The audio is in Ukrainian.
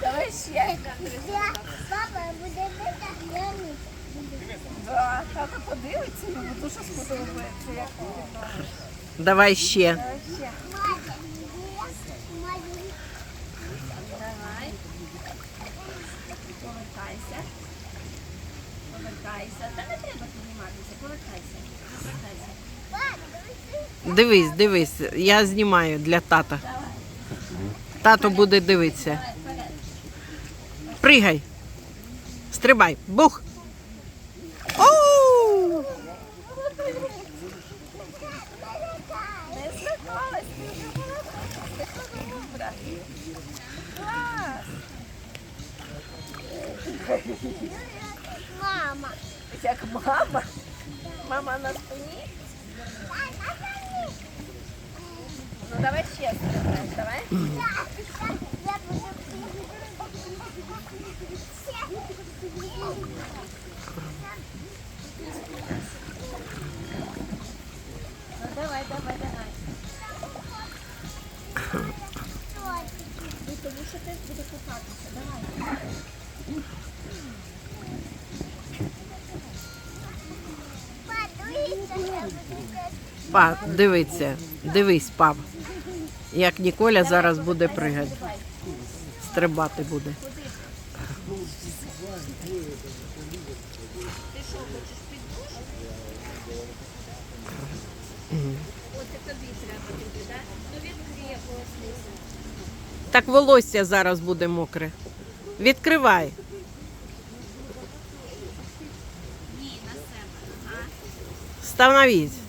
Давай ще. Давай ще. Повертайся. Та не треба підніматися, повертайся. Повертайся. Дивись, дивись. Я знімаю для тата. Тато буде дивитися. Пригай. Стрибай. Бух. Оу! Клас! Як мама. Мама на спині. Ну давай ще стрибай, давай. Ну давай, давай, давай. Ну, тому що теж буде купатися. Давай. Па, дивиться. Дивись, пап. Як Ніколя зараз буде пригати. Стрибати буде. Так волосся зараз буде мокре. Відкривай. Становись.